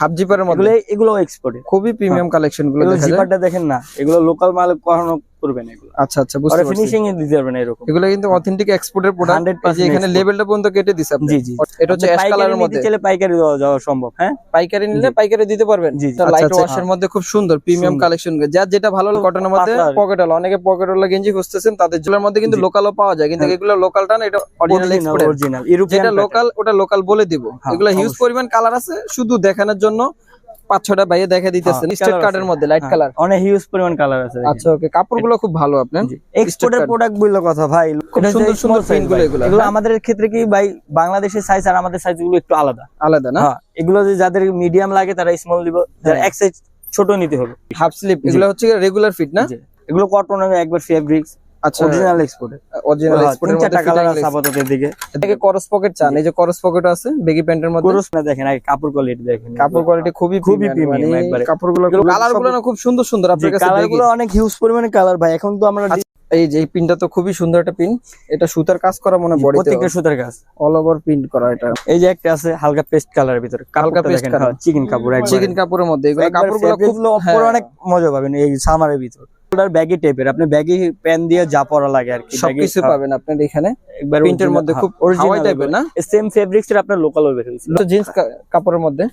Half জিপারের মধ্যে। এগুলো এক্সপোর্ট খুবই প্রিমিয়াম কালেকশনগুলো জিপারটা দেখেন না। এগুলো লোকাল মাল কখনো এগুলো। আচ্ছা আচ্ছা বুঝতে পারছি। ফিনিশিং এ দিতে পারবে এরকম। এগুলো কিন্তু অথেন্টিক এক্সপোর্টের প্রোডাক্ট 100% এখানে export। লেভেলটা পর্যন্ত কেটে দিছে আপনি? জি জি। এটা হচ্ছে অ্যাশ কালারের মধ্যে? চলে পাইকারি দেওয়া সম্ভব হ্যাঁ? পাইকারি নিলে পাইকারি দিতে পারবেন? জি, জি। লাইট আচ্ছা, ওয়াশের মধ্যে খুব সুন্দর প্রিমিয়াম কালেকশন যেটা ভালো কটনের মধ্যে পকেট অনেকে পকেট গেঞ্জি খুঁজতেছেন তাদের জুলের মধ্যে কিন্তু। লোকালও পাওয়া যায়। কিন্তু হ্যাঁ। এগুলো লোকালটা না এটা অরিজিনাল এক্সপোর্ট যেটা লোকাল ওটা লোকাল বলে দিব। হ্যাঁ, এগুলো হিউজ। পরিমাণ কালার আছে শুধু দেখানোর জন্য পাঁচ ছটা বাইরে দেখা দিতেছেন হ্যাঁ, স্টেট কার্ডের মধ্যে লাইট হ্যাঁ, কালার অনেক হিউজ পরিমাণ কালার আছে আচ্ছা ওকে কাপড়গুলো খুব ভালো আপনার। এক্সপোর্টের প্রোডাক্ট বলল কথা ভাই। খুব সুন্দর সুন্দর small print size গুলো ভাই। এগুলো, এগুলো? আমাদের ক্ষেত্রে কি ভাই বাংলাদেশের সাইজ আর আমাদের সাইজগুলো একটু আলাদা। আলাদা না? হ্যাঁ এগুলো যে যাদের মিডিয়াম লাগে তারা স্মল দিব যারা। এক সাইজ ছোট নিতে হবে। হাফ স্লিপ এগুলো হচ্ছে রেগুলার ফিট না? এগুলো কটন একবার ফেব্রিক্স আচ্ছা অরিজিনাল এক্সপোর্ট অরিজিনাল এক্সপোর্টের তিন চারটা কালার কালার আছে আপাতত এদিকে। এটাকে করস পকেট চান এই যে করস পকেট আছে বেগি প্যান্টের মধ্যে? পুরুষ না দেখেন আগে কাপড় কোয়ালিটি দেখেন। কাপড় কোয়ালিটি খুবই খুবই খুবই প্রিমিয়াম একবারে। কাপড়গুলো কালার না খুব সুন্দর সুন্দর আপনার কাছে কালারগুলো অনেক হিউজ পরিমাণে কালার ভাই। এখন তো আমরা আচ্ছা, এই যে পিনটা তো খুবই সুন্দর একটা পিন এটা সুতার কাজ করা মনে প্রত্যেকটা সুতার কাজ। অল ওভার প্রিন্ট করা এটা। এই যে একটা আছে হালকা পেস্ট কালারের ভিতরে। হালকা দেখেন colour। চিকেন কাপড় চিকেন কাপড়ের মধ্যে। এগুলো একবার কাপড়গুলো খুব হ্যাঁ, অনেক মজা পাবেন এই সামারের ভিতর। ওটার ব্যাগি টাইপের আপনি ব্যাগি প্যান দিয়ে যা পরা লাগে আর কি। সবকিছু পাবেন আপনার এখানে। প্রিন্টের মধ্যে খুব অরিজিনাল টাইপের না সেম ফেব্রিক্স এর আপনার লোকাল বের জিন্স কাপড়ের মধ্যে?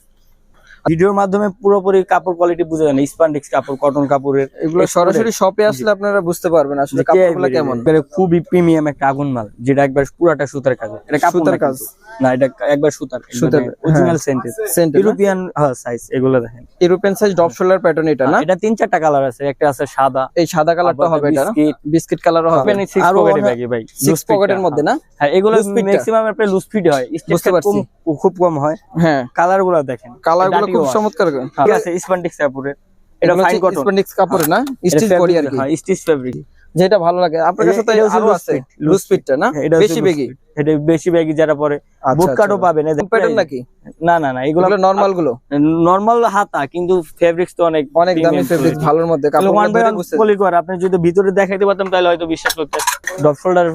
ভিডিওর মাধ্যমে পুরোপুরি কাপড় কোয়ালিটি বুঝে যান স্পান্ডিক্স কাপড় কটন কাপড়ের এগুলো সরাসরি শপে আসলে আপনারা বুঝতে পারবেন আসলে কাপড়গুলো কেমন। খুবই প্রিমিয়াম একটা আগুন মাল যেটা একবার পুরাটা সুতার কাজ। এটা কাপড় সুতার কাজ। না এটা একবার সুতার। সুতার, অরিজিনাল হ্যাঁ। সেন্টেজ ইউরোপিয়ান সাইজ এগুলো দেখেন। European size drop shoulder pattern এটা না? এটা তিন চারটা কালার আছে একটা আছে সাদা। এই সাদা কালারটা হবে এটা? বিস্কিট বিস্কিট কালারও হবে। আরও পকেটে ব্যাগে ভাই সিক্স পকেটের মধ্যে না? হ্যাঁ এগুলো fit টা। ম্যাক্সিমাম আপনার লুজ ফিট হয়। বুঝতে পারছি। খুব কম হয়। হ্যাঁ। কালারগুলো দেখেন। কালারগুলো খুব চমৎকার ঠিক আছে স্পন্ডিক্স কাপড়ের এটা ফাইন কটন স্পন্ডিক্স কাপড় না? স্টিচ বডি আর কি। হ্যাঁ স্টিচ ফেব্রিক যেটা ভালো লাগে। আপনার কাছে তো লুজ ফিটটা না? বেশি loose বেগি এটা বেশি ব্যাগি যারা পরে বুট কাটও পাবেন এই প্যাটার্ন নাকি? না না না এগুলো নরমালগুলো নরমাল হাতা কিন্তু ফেব্রিক্স তো অনেক অনেক দামি ফেব্রিক ভালোর মধ্যে কাপড় করে আপনি যদি ভিতরে দেখাইতে পারতাম তাহলে হয়তো বিশ্বাস করতে ডপ শোল্ডার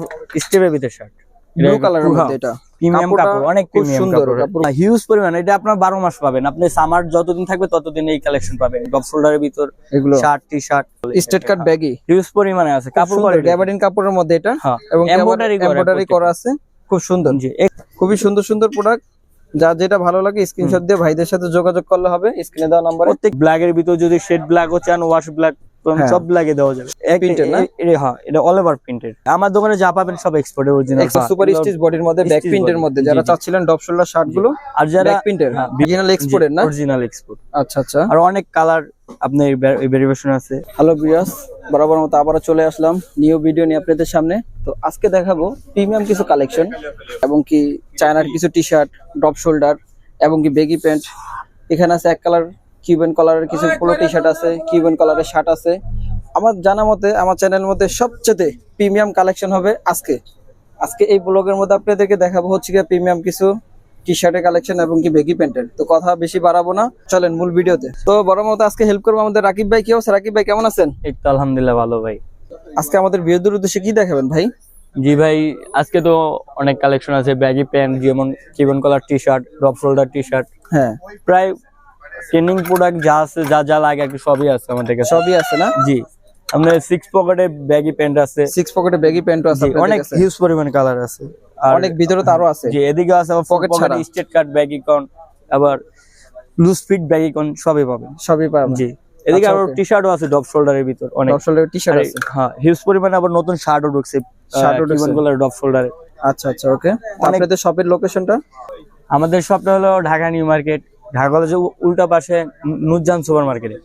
স্টেপের ভিতরে শার্ট ব্লু কালারের মধ্যে এটা। প্রিমিয়াম কাপড় অনেক প্রিমিয়াম কাপড়। হিউজ পরিমাণ এটা আপনার বারো মাস পাবেন। আপনি সামার যতদিন থাকবে ততদিন এই কালেকশন পাবেন। ডপ শোল্ডারের ভিতর এগুলো shirt T shirt straight cut baggy huge পরিমাণে আছে কাপড় কোয়ালিটি গ্যাবার্ডিন কাপড়ের মধ্যে এটা। হ্যাঁ এবং এমব্রয়ডারি করা আছে। খুব সুন্দর। জি খুবই সুন্দর সুন্দর প্রোডাক্ট যা যেটা ভালো লাগে স্ক্রিনশট দিয়ে ভাইদের সাথে যোগাযোগ করলে হবে স্ক্রিনে দেওয়া নাম্বার প্রত্যেক ব্ল্যাকের ভিতর যদি শেড ব্ল্যাকও চান ওয়াশ ব্ল্যাক। সব ব্ল্যাকে দেওয়া যাবে। এক- Printed না? হ্যাঁ এটা অল ওভার প্রিন্টেড আমার দোকানে যা পাবেন সব এক্সপোর্টের অরিজিনাল সুপার স্টিচ বডির মধ্যে ব্যাক প্রিন্টের মধ্যে। যারা চাচ্ছিলেন ডপ শোল্ডার শার্টগুলো আর যারা ব্যাক প্রিন্টের হ্যাঁ, অরিজিনাল এক্সপোর্টের না? অরিজিনাল এক্সপোর্ট আচ্ছা আচ্ছা। আর অনেক কালার আপনার ভেরিয়েশন আছে। হ্যালো বিয়াস বরাবর মতো আবারও চলে আসলাম নিউ ভিডিও নিয়ে আপনাদের সামনে। তো আজকে দেখাবো প্রিমিয়াম কিছু কালেকশন এবং কি চায়নার কিছু টি শার্ট ড্রপ শোল্ডার এবং কি বেগি প্যান্ট এখানে আছে এক কালার কিউবেন কালারের কিছু পোলো টি শার্ট আছে কিউবেন কালারের শার্ট আছে। আমার জানা মতে আমার চ্যানেলের মধ্যে সবচেয়ে প্রিমিয়াম কালেকশন হবে আজকে। আজকে এই ব্লগের মধ্যে আপনাদেরকে দেখাবো হচ্ছে গিয়ে প্রিমিয়াম কিছু টি শার্টের কালেকশন এবং কি বেগি প্যান্টের তো কথা বেশি বাড়াবো না চলেন মূল ভিডিওতে। তো বড় মতো আজকে হেল্প করব আমাদের রাকিব ভাই। কি অবস্থা? রাকিব ভাই কেমন আছেন? এই তো আলহামদুলিল্লাহ ভালো ভাই। আজকে আমাদের বিরোধীর উদ্দেশ্যে কি দেখাবেন ভাই? জি ভাই আজকে তো অনেক কালেকশন আছে ব্যাগি প্যান্ট যেমন জীবন collar T shirt drop shoulder T shirt হ্যাঁ। প্রায় ট্রেন্ডিং প্রোডাক্ট যা আছে যা যা লাগে আর কি সবই আছে আমাদের কাছে সবই আছে না? জি। আমাদের সিক্স পকেটে ব্যাগি প্যান্ট আছে। সিক্স পকেটে ব্যাগি প্যান্টও আছে অনেক। হিউজ পরিমাণ কালার আছে। আর অনেক ভিতরে তো আরও আছে। জি এদিকে আছে Pocket পকেট ছাড়া। স্টেট কাট ব্যাগি কন আবার লুজ ফিট ব্যাগি কন সবই পাবেন। সবই পাবেন। জি এদিকে আবার okay. টি শার্টও আছে ডপ শোল্ডারের ভিতর অনেক। আসলে টি শার্ট আর আছে। হ্যাঁ হিউজ পরিমাণে আবার নতুন শার্টও ঢুকছে Shirt ও ঢুকছে। ডপ শোল্ডারে আচ্ছা আচ্ছা ওকে আপনাদের শপের লোকেশনটা আমাদের শপটা হলো ঢাকা নিউ মার্কেট ঢাকা কলেজের উল্টা পাশে নুজান সুপার মার্কেটে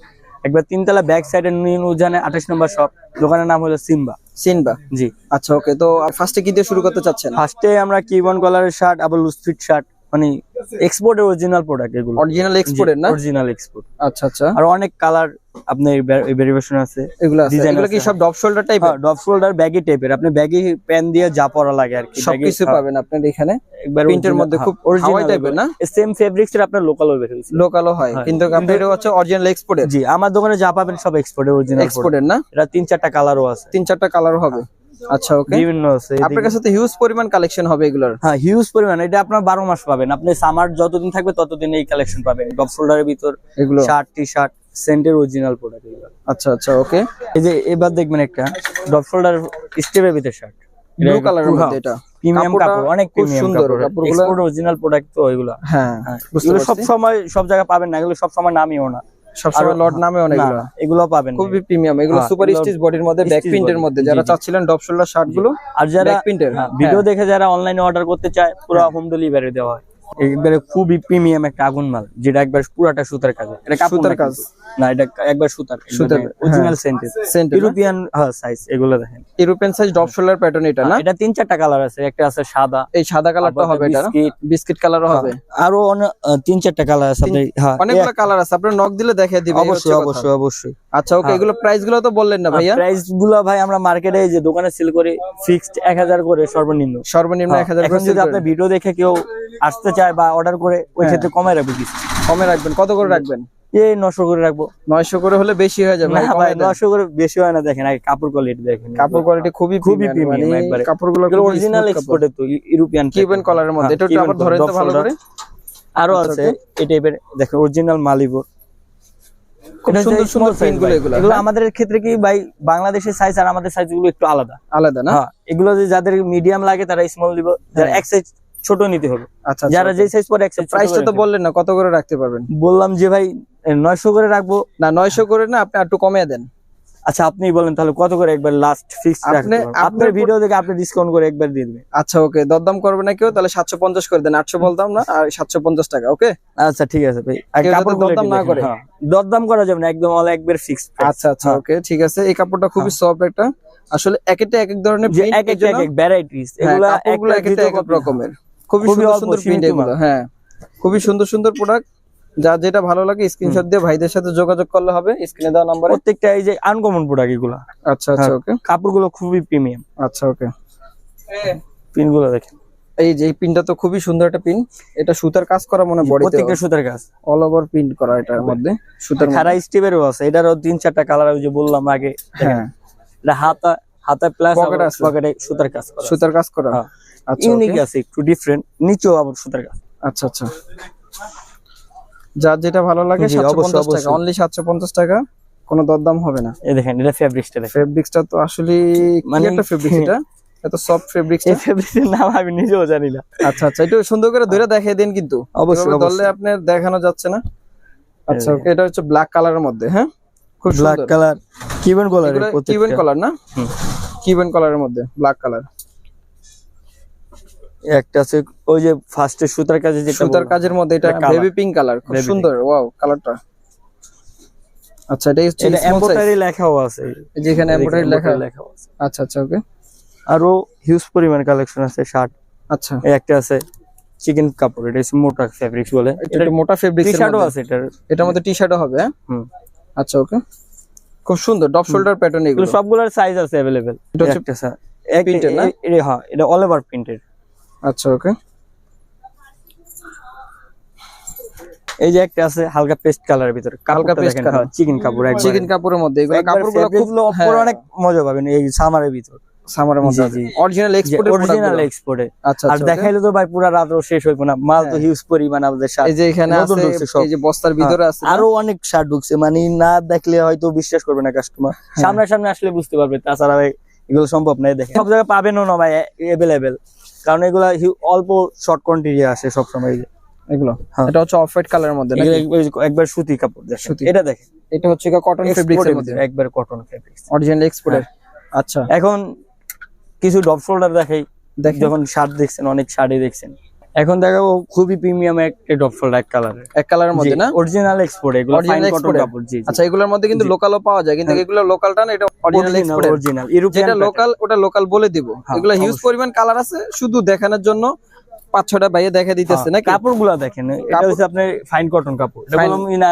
একবার তিনতলা ব্যাক সাইডে নুরজানে আঠাশ নম্বর শপ দোকানের নাম হলো সিম্বা। সিনবা জি। আচ্ছা ওকে তো ফার্স্টে কি দিয়ে শুরু করতে চাচ্ছেন? ফার্স্টে আমরা কিবন কলারের শার্ট আবার লুজ ফিট শার্ট মানে এক্সপোর্টের অরিজিনাল প্রোডাক্ট এগুলো। অরিজিনাল এক্সপোর্টের না? অরিজিনাল এক্সপোর্ট আচ্ছা আচ্ছা। আর অনেক কালার আপনার ভেরিয়েশন আছে। এগুলো আছে। এগুলো কি সব ডপ শোল্ডার টাইপের ডপ শোল্ডার ব্যাগি টাইপের আপনি ব্যাগি প্যান দিয়ে যা পরা লাগে আর কি। সবকিছু পাবেন আপনার এখানে। একবার প্রিন্টের মধ্যে খুব টাইপের না সেম ফেব্রিক্স এর আপনার বের লোকালও হয়। হয়। কিন্তু আপনার এটা হচ্ছে অরিজিনাল জি আমার দোকানে যা পাবেন সব অরিজিনাল এক্সপোর্ট এক্সপোর্টের না? এটা তিন চারটা কালারও আছে। তিন চারটা কালার হবে। আচ্ছা ওকে বিভিন্ন আছে আপনার কাছে তো হিউজ পরিমাণ কালেকশন হবে এগুলোর। হ্যাঁ হিউজ পরিমাণ। এটা আপনার বারো মাস পাবেন। আপনি সামার যতদিন থাকবে ততদিন এই কালেকশন পাবেন। টপ শোল্ডারের ভিতর এগুলো। শার্ট টি শার্ট সেন্টের অরিজিনাল প্রোডাক্ট আচ্ছা আচ্ছা ওকে। এই যে এবার দেখবেন একটা ডপ শোল্ডার স্টেপের ভিতর শার্ট ব্লু কালারের মধ্যে এটা। প্রিমিয়াম কাপড় অনেক খুব প্রিমিয়াম সুন্দর, এক্সপোর্ট অরিজিনাল প্রোডাক্ট তো এগুলো। হ্যাঁ হ্যাঁ, এগুলো সব সময় সব জায়গায় পাবেন না এগুলো সব সময় নামিও না। সবসময় লট নামে অনেক না, এগুলো। পাবেন। খুবই প্রিমিয়াম এগুলো হ্যাঁ, সুপার স্টিচ বডির মধ্যে ব্যাক প্রিন্টের মধ্যে। যারা চাচ্ছিলেন ডপ শোল্ডার শার্টগুলো আর যারা ব্যাক প্রিন্টের হ্যাঁ, ভিডিও দেখে যারা অনলাইনে অর্ডার করতে চায় পুরো হোম ডেলিভারি দেওয়া হয়। একবারে খুবই প্রিমিয়াম একটা আগুন মাল যেটা একবার পুরাটা সুতার কাজ। এটা সুতার কাজ। না এটা একবার সুতার সুতার, অরিজিনাল হ্যাঁ। সেন্টেড ইউরোপিয়ান হ্যাঁ সাইজ এগুলো দেখেন। European size drop shoulder pattern এটা না? এটা তিন চারটা কালার আছে একটা আছে সাদা এই সাদা কালারটা হবে এটা না? বিস্কিট, বিস্কিট কালারও হবে। আরও তিন চারটা কালার আছে আপনি হ্যাঁ অনেকগুলো কালার আছে আপনি নক দিলে দেখিয়ে দিবে অবশ্যই অবশ্যই অবশ্যই। আচ্ছা ওকে এগুলো প্রাইসগুলো তো বললেন না ভাইয়া? প্রাইসগুলো ভাই আমরা মার্কেটে যে দোকানে সেল করি ফিক্সড এক হাজার করে সর্বনিম্ন। সর্বনিম্ন হ্যাঁ, এক হাজার এখন যদি আপনার ভিডিও দেখে কেউ আসতে চায় বা অর্ডার করে ওই হ্যাঁ। ক্ষেত্রে কমাই রাখব কিছু। কমে রাখবেন কত করে রাখবেন? এই নশো করে রাখব নয়শো করে হলে বেশি হয়ে যাবে না ভাই। নশো করে বেশি হয় না দেখেন আগে কাপড় কোয়ালিটি দেখেন কাপড় কোয়ালিটি খুবই খুবই প্রিমিয়াম মানে একবারে। কাপড়গুলো অরিজিনাল এক্সপোর্টের তো ইউরোপিয়ান কিউবেন কলারের মধ্যে এটা একটু আবার ধরেন তো ভালো করে আরও আচ্ছা, আছে এই টাইপের দেখেন অরিজিনাল মালিবো খুব সুন্দর সুন্দর। এগুলো এগুলো হ্যাঁ? আমাদের ক্ষেত্রে কি ভাই বাংলাদেশের সাইজ আর আমাদের সাইজগুলো একটু আলাদা আলাদা না হ্যাঁ এগুলো যে যাদের মিডিয়াম লাগে তারা স্মল দিব যারা হ্যাঁ। এক সাইজ ছোট নিতে হবে। আচ্ছা যারা যে সাইজ পরে প্রাইসটা তো বললেন না কত করে রাখতে পারবেন? বললাম যে ভাই নয়শো করে রাখব। না নয়শো করে না আপনি একটু কমিয়ে দেন। আচ্ছা আপনি বলেন তাহলে কত করে একবার লাস্ট ফিক্স আপনি- আপনার ভিডিও দেখে আপনি ডিসকাউন্ট করে একবার দিয়ে দিবেন। আচ্ছা ওকে দরদাম করবে না কেউ তাহলে সাতশো পঞ্চাশ করে দেন আটশো বলতাম না আর সাতশো পঞ্চাশ টাকা ওকে আচ্ছা ঠিক আছে ভাই। কাপড় দরদাম না করে। দরদাম করা যাবে না একদম অল একবার ফিক্স আচ্ছা আচ্ছা হ্যাঁ। ওকে ঠিক আছে। এই কাপড়টা খুবই সফট একটা। আসলে এক একটা এক এক ধরনের এক এক এক ভ্যারাইটিস হ্যাঁ, এগুলা এক এক রকমের। খুবই সুন্দর সুন্দর প্রিন্ট এগুলো। হ্যাঁ খুবই সুন্দর সুন্দর প্রোডাক্ট যা যেটা ভালো লাগে স্ক্রিনশট দিয়ে ভাইদের সাথে যোগাযোগ করলে হবে স্ক্রিনে দেওয়া নাম্বারে প্রত্যেকটা এই যে আনকমন প্রোডাক্ট এগুলা। আচ্ছা আচ্ছা ওকে কাপড়গুলো খুবই প্রিমিয়াম আচ্ছা ওকে পিনগুলো দেখেন। এই যে পিনটা তো খুবই সুন্দর একটা পিন এটা সুতার কাজ করা মনে বডিতে প্রত্যেকটা সুতার কাজ। অল ওভার প্রিন্ট করা এটার মধ্যে সুতার মধ্যে। খারা স্টিভেরও আছে। এটারও তিন চারটা কালার ওই যে বললাম আগে। হ্যাঁ। এটা হাতা হাতা প্লাস। পকেটে সুতার কাজ করা সুতার কাজ করা। হ্যাঁ। ইউনিক আছে একটু ডিফারেন্ট নিচেও আবার সুতার কাজ। আচ্ছা আচ্ছা। যার যেটা ভালো লাগে জি, সাতশো অবশ্যই, পঞ্চাশ টাকা অনলি সাতশো পঞ্চাশ টাকা কোনো দরদাম হবে না। এই দেখেন এটা ফেব্রিক্সটা দেখেন। ফেব্রিক্সটা তো আসলে মানে একটা ফেব্রিক্স এটা? এত সফট ফেব্রিক্স এই ফেব্রিক্সের নাম আমি নিজেও জানি না। আচ্ছা আচ্ছা একটু সুন্দর করে ধরে দেখিয়ে দিন কিন্তু। অবশ্যই, অবশ্যই। আপনার দেখানো যাচ্ছে না। আচ্ছা ওকে এটা হচ্ছে ব্ল্যাক কালারের মধ্যে হ্যাঁ? খুব ব্ল্যাক কালার কিউবেন কালার কিউবেন কালার না। কিউবেন কালারের মধ্যে ব্ল্যাক কালার একটা আছে ওই যে ফার্স্টে সুতার কাজে যেটা সুতার বললাম। কাজের মধ্যে এটা এটা colour। বেবি পিঙ্ক কালার খুব Baby সুন্দর ওয়াও কালারটা আচ্ছা এটা হচ্ছে এটা small size। এমব্রয়ডারি লেখাও আছে এই যে এখানে এমব্রয়ডারি লেখা লেখাও আছে আচ্ছা আচ্ছা ওকে আরো হিউজ পরিমাণ কালেকশন আছে শার্ট আচ্ছা এই একটা আছে চিকেন কাপড় এটা হচ্ছে মোটা ফেব্রিক্স বলে এটা একটু মোটা টি ফেব্রিক্স শার্টও আছে এটার এটার মধ্যে টি শার্টও হবে হ্যাঁ হুম আচ্ছা ওকে খুব সুন্দর ডপ শোল্ডার প্যাটার্ন এগুলো এগুলো সবগুলোর সাইজ আছে अवेलेबल এটা হচ্ছে একটা স্যার এক printed না? এ- এ- হ্যাঁ এটা অল ওভার প্রিন্টেড আচ্ছা ওকে। এই যে একটা আছে হালকা পেস্ট কালারের ভিতরে। হালকা paste colour। চিকেন কাপড় চিকেন কাপড়ের মধ্যে এগুলো কাপড়গুলো খুব পরে অনেক মজা পাবেন এই সামারের ভিতর। সামারের মধ্যে জি। অরিজিনাল এক্সপোর্টের অরিজিনাল এক্সপোর্টে আচ্ছা আর দেখাইলে তো ভাই পুরো রাত্র শেষ হইব না। মাল তো হিউজ পরিমাণ আমাদের এই যে এখানে আছে। এই যে বস্তার ভিতরে আছে আরও অনেক শার্ট ঢুকছে। মানে না দেখলে হয়তো বিশ্বাস করবে না কাস্টমার হ্যাঁ। সামনাসামনি আসলে বুঝতে পারবে। তাছাড়া ভাই এগুলো সম্ভব নাই দেখে সব জায়গায় পাবেনও না ভাই এভেলেবেল কারণ এগুলো অল্প শর্ট কোয়ান্টিটি আসে সবসময়। এগুলো? হ্যাঁ। এটা হচ্ছে অফ হোয়াইট কালারের মধ্যে একবার- সুতি কাপড় সুতি। এটা দেখেন। এটা হচ্ছে কটন ফেব্রিক্সের মধ্যে। একবার কটন ফেব্রিক্স অরিজিনাল এক্সপোর্টের আচ্ছা। এখন কিছু ডপ শোল্ডার দেখাই। দেখ যখন শার্ট দেখছেন অনেক শাড়ি দেখছেন। এখন দেখাবো খুবই প্রিমিয়াম একটা ডপ শোল্ডার এক কালারের এক কালারের মধ্যে না অরিজিনাল এক্সপোর্ট এগুলো Original ফাইন কটন export এর? কাপড় জি জি। আচ্ছা এগুলোর মধ্যে কিন্তু জি। লোকালও পাওয়া যায় কিন্তু হ্যাঁ। এগুলো লোকালটা না এটা অরিজিনাল অরিজিনাল এক্সপোর্টের অরিজিনাল ইউরোপিয়ান যেটা লোকাল ওটা লোকাল বলে দিব হ্যাঁ, এগুলো হিউজ অবশ্যই। পরিমাণ কালার আছে শুধু দেখানোর জন্য পাঁচ ছটা বাইরে দেখা দিতেছে নাকি কাপড় গুলা দেখেন এটা কাপড়- হচ্ছে আপনার ফাইন কটন কাপড় এটা Fine- বললাম না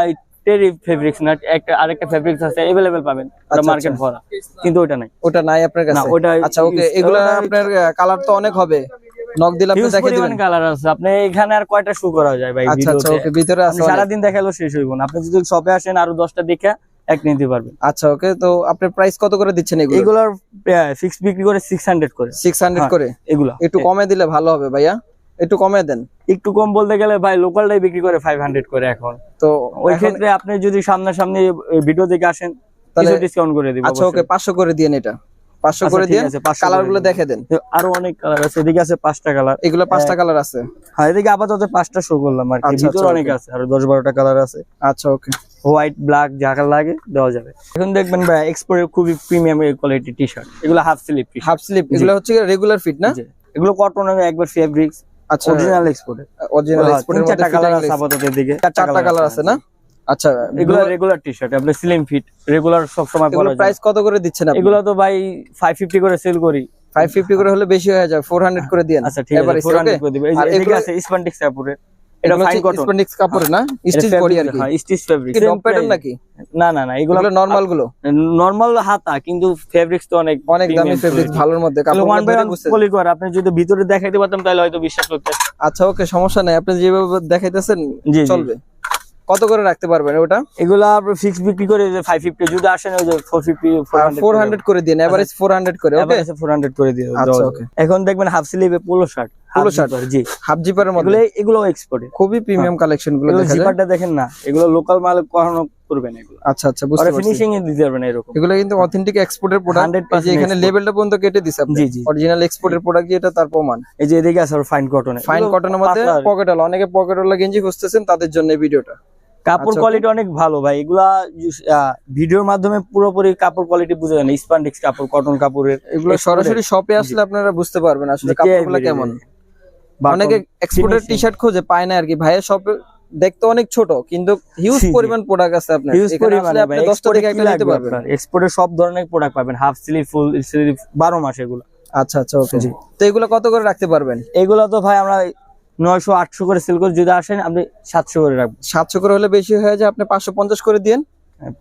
টেরি ফেব্রিক্স না একটা আরেকটা ফেব্রিক্স আছে अवेलेबल পাবেন ওটা আচ্ছা, মার্কেট আচ্ছা। ভরা কিন্তু ওটা নাই ওটা নাই আপনার কাছে না, ওটা আচ্ছা ওকে use- এগুলো ওটা- আপনার কালার তো অনেক হবে নক দিলে আপনি হিউজ দেখে দিবেন। কালার আছে। আপনি এখানে আর কয়টা শু করা যায় ভাই আচ্ছা আচ্ছা ওকে ভিতরে আছে আপনি সারাদিন দেখালেও শেষ হইব না। আপনি যদি শপে আসেন আরও দশটা দেখে এক নিতে পারবেন। আচ্ছা ওকে তো আপনার প্রাইস কত করে দিচ্ছেন এগুলো? এগুলোর ফিক্স বিক্রি করে সিক্স হান্ড্রেড করে। সিক্স হান্ড্রেড হ্যাঁ। করে? এগুলা। একটু কমে দিলে ভালো হবে ভাইয়া। একটু কমে দেন। একটু কম বলতে গেলে ভাই লোকালটাই বিক্রি করে ফাইভ হান্ড্রেড করে এখন। তো ওই ক্ষেত্রে আপনি যদি সামনাসামনি ভিডিও দেখে আসেন তাহলে- কিছু ডিসকাউন্ট করে দিব আচ্ছা ওকে পাঁচশো করে দিন এটা। পাঁচশো আচ্ছা, করে ঠিক দিন কালারগুলো দেখে দেন। আরও অনেক কালার আছে এদিকে আছে পাঁচটা কালার। এগুলো পাঁচটা কালার আছে। হ্যাঁ এদিকে আপাতত পাঁচটা শো করলাম আর আচ্ছা, ভিতরে আচ্ছা, অনেক আছে আর দশ বারোটা কালার আছে। আচ্ছা ওকে হোয়াইট ব্ল্যাক যা লাগে দেওয়া যাবে। এখন দেখবেন ভাই এক্সপোর্টের খুবই প্রিমিয়াম কোয়ালিটি টি শার্ট এগুলো হাফ স্লিপ হাফ স্লিপ এগুলো হচ্ছে রেগুলার ফিট না? এগুলো কটন একবার ফেব্রিক্স আচ্ছা। অরিজিনাল এক্সপোর্টের অরিজিনাল এক্সপোর্টের চারটা কালার আছে আপাতত এদিকে। চারটা কালার আছে না? আচ্ছা এগুলো রেগুলার টি শার্ট আপনার স্লিম ফিট রেগুলার সব সময় পরা যায়। প্রাইস কত করে দিচ্ছেন আপনি? এগুলো তো ভাই 550 করে সেল করি। 550 করে হলে বেশি হয়ে যায় 400 করে দিন আচ্ছা ঠিক আছে 400 করে দিবে এই যে এদিকে আছে স্পন্ডিক্স কাপড়ের। এটা ফাইন কটন স্পন্ডিক্স কাপড় না? স্টিচ বডি আর কি। হ্যাঁ স্টিচ ফেব্রিক কি প্যাটার্ন নাকি? না না না এগুলো নরমালগুলো? নরমাল হাতা কিন্তু ফেব্রিক্স তো অনেক অনেক দামি ফেব্রিক ভালোর মধ্যে কাপড় পলি করা আপনি যদি ভিতরে দেখাইতে পারতাম তাহলে হয়তো বিশ্বাস করতে আচ্ছা ওকে সমস্যা নাই আপনি যেভাবে দেখাইতেছেন। চলবে। কত করে রাখতে পারবেন ওটা? এগুলো আপনি ফিক্স বিক্রি করে যে 550 যদি আসেন ওই যে 450 ফোর হান্ড্রেড করে দিন এভারেজ ফোর হান্ড্রেড করে ওকে এভারেজে 400 করে দিয়ে আচ্ছা, দেওয়া এখন দেখবেন হাফ স্লিভে পোলো শার্ট Polo shirt? জি। হাফ জিপারের এগুলো মধ্যে এগুলো এক্সপোর্টে খুবই প্রিমিয়াম কালেকশনগুলো দেখা যায়। জিপারটা দেখেন না এগুলো লোকাল মাল কখনো করবে না এগুলো। আচ্ছা আচ্ছা বুঝতে পরে পারছি। ফিনিশিং এ দিতে পারবে না এরকম। এগুলো কিন্তু অথেন্টিক এক্সপোর্টের প্রোডাক্ট 100% যে এখানে। লেভেলটা পর্যন্ত কেটে দিছে আপনি। জি, জি। অরিজিনাল এক্সপোর্টের প্রোডাক্ট যেটা তার প্রমাণ। এই যে এদিকে আছে ফাইন কটনে ফাইন কটনের মধ্যে পকেট অনেকে পকেট ওয়ালা গেঞ্জি খুঁজতেছেন তাদের জন্য এই ভিডিওটা। কাপড় আচ্ছা, কোয়ালিটি অনেক ভালো ভাই। এগুলা ভিডিওর মাধ্যমে পুরোপুরি কাপড় কোয়ালিটি বুঝে যান স্পান্ডিক্স কাপড় কটন কাপড়ের এগুলো সরাসরি শপে আসলে আপনারা বুঝতে পারবেন আসলে কাপড়গুলো কেমন। অনেকে এক্সপোর্টের টি শার্ট খোঁজে পায় না আর কি ভাইয়ের শপে দেখতে অনেক ছোট কিন্তু হিউজ। পরিমাণ প্রোডাক্ট আছে আপনার। এখানে পরিমাণে আপনি ভাই, 10টা থেকে একটা নিতে পারবেন। আপনার? export এ সব ধরনের প্রোডাক্ট পাবেন। হাফ স্লিভ ফুল স্লিভ বারো মাস এগুলো। আচ্ছা আচ্ছা ওকে জি। তো এগুলো কত করে রাখতে পারবেন? এগুলো তো ভাই আমরা নয়শো আটশো করে সেল করে যদি আসেন আপনি সাতশো করে রাখব সাতশো করে হলে বেশি হয়ে যায় আপনি পাঁচশো পঞ্চাশ করে দিন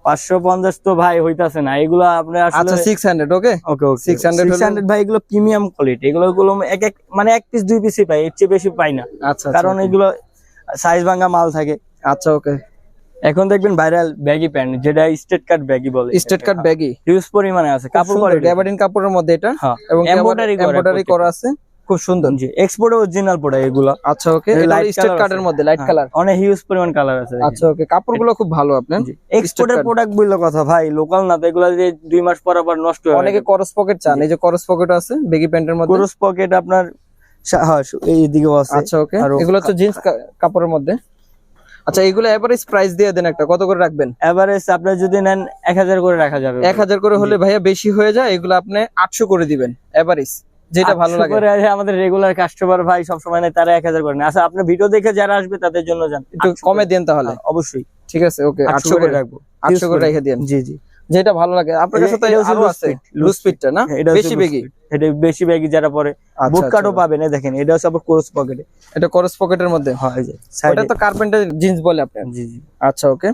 পাঁচশো পঞ্চাশ তো ভাই হইতাছে না এগুলো আপনি আচ্ছা সিক্স হান্ড্রেড ওকে ওকে ওকে 600 হলে- 600 ভাই এগুলো প্রিমিয়াম কোয়ালিটি এগুলো গুলো এক এক মানে এক পিস দুই পিসই পাই এর চেয়ে বেশি পাই না। আচ্ছা কারণ এগুলো সাইজ ভাঙা মাল থাকে। আচ্ছা ওকে এখন দেখবেন ভাইরাল ব্যাগি প্যান্ট যেটা স্টেট কাট ব্যাগি বলে। স্টেট কাট ব্যাগি হিউজ পরিমাণে আছে কাপড় কোয়ালিটি গ্যাবার্ডিন কাপড়ের মধ্যে এটা। হ্যাঁ এবং এমব্রয়ডারি করা আছে। খুব সুন্দর। জি এক্সপোর্ট অরিজিনাল প্রোডাক্ট এগুলো। আচ্ছা ওকে লাইট স্টেট কাটের মধ্যে লাইট হ্যাঁ, কালার অনেক হিউজ পরিমাণ কালার আছে আচ্ছা ওকে কাপড়গুলো খুব ভালো আপনার। এক্সপোর্টের। প্রোডাক্ট বলল কথা ভাই লোকাল না তো এগুলো যে দুই মাস পর আবার নষ্ট হয় অনেকে করস পকেট চান এই যে করস পকেট আছে বেগি প্যান্টের মধ্যে। ক্রস পকেট আপনার হ্যাঁ সু- এই দিকেও আছে। আচ্ছা ওকে আরো- এগুলো তো জিন্স কাপড়ের মধ্যে। আচ্ছা এগুলো এভারেজ প্রাইস দিয়ে দেন একটা কত করে রাখবেন? এভারেজ আপনার যদি নেন এক হাজার করে রাখা যাবে। এক হাজার করে হলে ভাইয়া বেশি হয়ে যায় এগুলো আপনি আটশো করে দিবেন এভারেজ যেটা ভালো লাগে। করে আমাদের রেগুলার কাস্টমার ভাই সবসময় তারা এক হাজার করে নেয়। আচ্ছা আপনার ভিডিও দেখে যারা আসবে তাদের জন্য যান। একটু কমে দেন তাহলে। হ্যাঁ, অবশ্যই। ঠিক আছে ওকে আটশো আটশো করে করে। রাখব। আটশো করে Use রেখে দেন। জি জি। যেটা ভালো লাগে। আপনার কাছে তো আরও আছে। লুজ ফিটটা না? বেশি loose বেগি এটা বেশি ব্যাগি যারা পরে আচ্ছা, বুট আচ্ছা, কাটও আচ্ছা। পাবেন এই দেখেন এটা হচ্ছে আবার ক্রস পকেটে এটা করস পকেটের মধ্যে? হয় যে ওটা তো কার্পেন্টার জিন্স বলে আপনার। জি জি। আচ্ছা ওকে।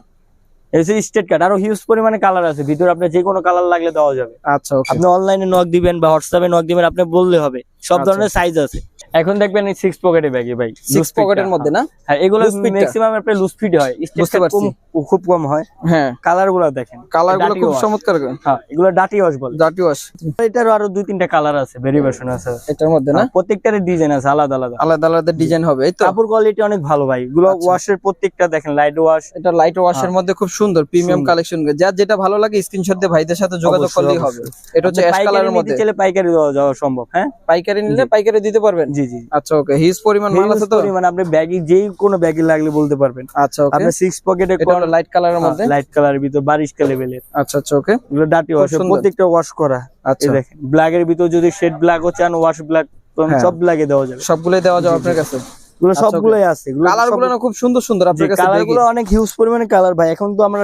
হচ্ছে স্টেট কাট আরও হিউজ পরিমাণে কালার আছে। ভিতরে আপনার যে কোনো কালার লাগলে দেওয়া যাবে। আচ্ছা আপনি অনলাইনে নক দিবেন বা হোয়াটসঅ্যাপে নক দিবেন আপনি বললে হবে। সব আচ্ছা। ধরনের সাইজ আছে। এখন দেখবেন এই সিক্স পকেটে ব্যাগে ভাই। সিক্স পকেটের মধ্যে না? হ্যাঁ এগুলো fit টা? ম্যাক্সিমাম আপনার লুজ ফিট হয়। বুঝতে পারছি। খুব কম হয়। হ্যাঁ। কালারগুলো দেখেন। কালারগুলো খুব চমৎকার। হ্যাঁ এগুলো ডাটি ওয়াশ বলে। জাটি ওয়াশ এটারও আরও দুই তিনটা কালার আছে ভেরিয়েশন আছে। এটার মধ্যে না? হ্যাঁ, প্রত্যেকটারই ডিজাইন আছে আলাদা আলাদা। আলাদা আলাদা ডিজাইন হবে এই তো? কাপড় কোয়ালিটি অনেক ভালো ভাই। এগুলো আচ্ছা। ওয়াশের প্রত্যেকটা দেখেন লাইট ওয়াশ এটা লাইট ওয়াশের মধ্যে খুব সুন্দর প্রিমিয়াম কালেকশন যার যেটা ভালো লাগে স্ক্রিনশট দিয়ে ভাইদের সাথে যোগাযোগ করলেই হবে। এটা হচ্ছে অ্যাশ কালারের মধ্যে। চলে পাইকারি দেওয়া যাওয়া সম্ভব হ্যাঁ? পাইকারি নিলে পাইকারি দিতে পারবেন। জি জি। আচ্ছা ওকে। হিউজ পরিমাণ মাল আছে তো? মানে আপনি ব্যাগি যেই কোনো ব্যাগি লাগলে বলতে পারবেন। আচ্ছা ওকে। আপনি সিক্স পকেটে এটা হলো লাইট কালারের মধ্যে? লাইট কালারের ভিতর বারিশ লেভেলের আচ্ছা আচ্ছা ওকে। এগুলো ডাটি ওয়াশ। প্রত্যেকটা ওয়াশ করা। আচ্ছা। এই দেখেন ব্ল্যাক এর ভিতর যদি শেড ব্ল্যাকও চান ওয়াশ ব্ল্যাক হ্যাঁ। সব ব্ল্যাকে দেওয়া যাবে। সবগুলোই দেওয়া যাবে আপনার কাছে? আচ্ছা, সবগুলোই আছে এগুলো কালারগুলো না খুব সুন্দর সুন্দর। আপনার কাছে কালারগুলো অনেক হিউজ পরিমাণে কালার ভাই। এখন তো আমরা